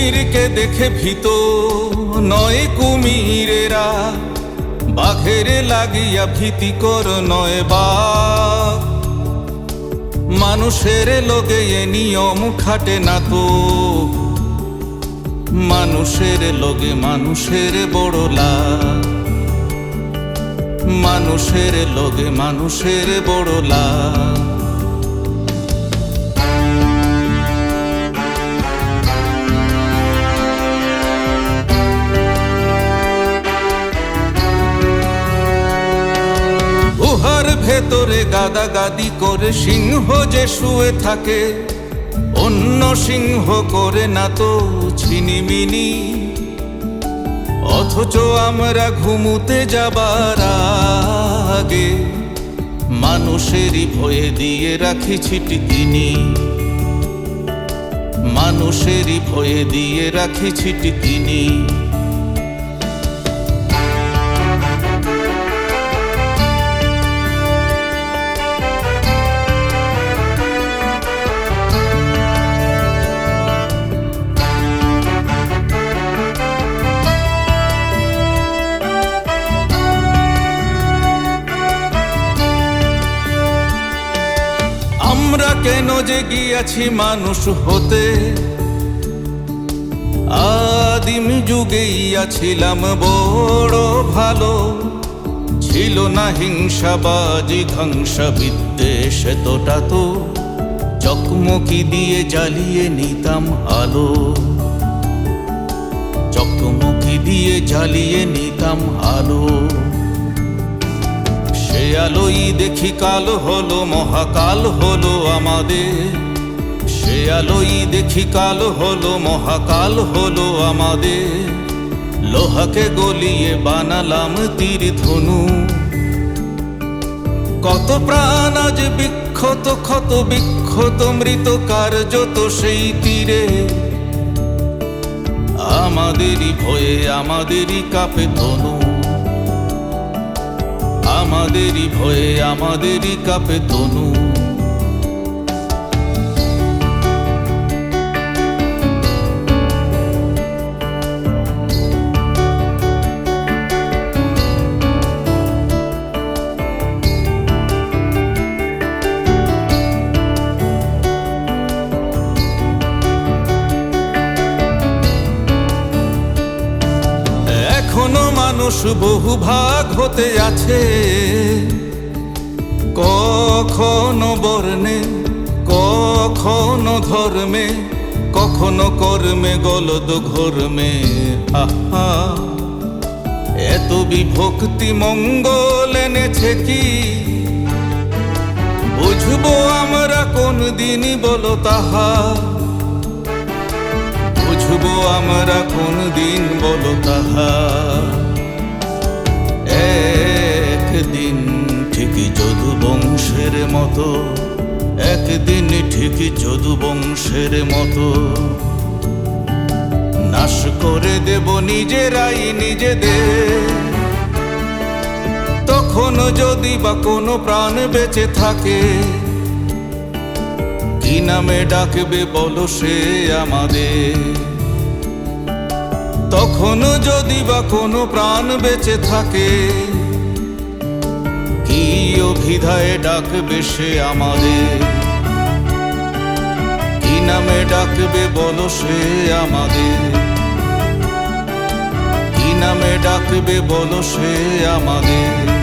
সিংহীকে দেখে ভীত, নয় কুমিরেরা। বাঘের লাগিয়া ভীতিকর নয় বা। মানুষের লোকে এ নিয়ম খাটে না তো। মানুষের লোকে মানুষের বড় লাভ। মানুষের লোকে মানুষের বড় লাভ। ভেতরে গাদাগাদি করে সিংহ যে শুয়ে থাকে, অন্য সিংহ করে না তো ছিনিমিনি অথচ আমরা ঘুমুতে যাবার আগে মানুষেরই ভয়ে দিয়ে রাখি ছিটকিনি। মানুষেরই ভয়ে দিয়ে রাখি ছিটকিনি। আমরা কেন যে গিয়াছি মানুষ হতে? আদিম যুগেই আছিলাম বড় ভালো। ছিল না হিংসাবাজি ধ্বংসা বিদ্বেষ তোটা তো। চকমকি দিয়ে জ্বালিয়ে নিতাম আলো। চকমকি দিয়ে জ্বালিয়ে নিতাম আলো। আলোই দেখি কাল হলো, মহাকাল হলো আমাদের। সে আলোই দেখি কাল হলো, মহাকাল হলো আমাদের। লোহাকে গলিয়ে বানালাম তীর ধনু। কত প্রাণ আজ বিক্ষত, ক্ষত বিক্ষত, মৃত কার্যত সেই তীরে। আমাদেরই ভয়ে, আমাদেরই কাপে তনু। আমাদেরই ভয়ে আমাদেরই কাপে তনু। মানুষ বহু ভাগ হতে আছে। কখনো বর্ণে, কখনো ধর্মে, কখনো কর্মে, গলদ ঘর্মে, আহা। এত বিভক্তি মঙ্গল এনেছে কি? বুঝব আমরা কোন দিনই বলো তাহা। বুঝব আমরা কোন দিন বলো তাহা। একদিন ঠিকই যদু বংশের মতো, একদিন ঠিকই যদু বংশের মতো। নাশ করে দেব নিজেরাই নিজেদের। তখন যদি বা কোনো প্রাণ বেঁচে থাকে, কি নামে ডাকবে বলো সে আমাদের? তখন যদি বা কোনো প্রাণ বেঁচে থাকে কি অভিধায় ডাকবে সে আমাদের? কি নামে ডাকবে বলো সে আমাদের? কি নামে ডাকবে বলো সে আমাদের?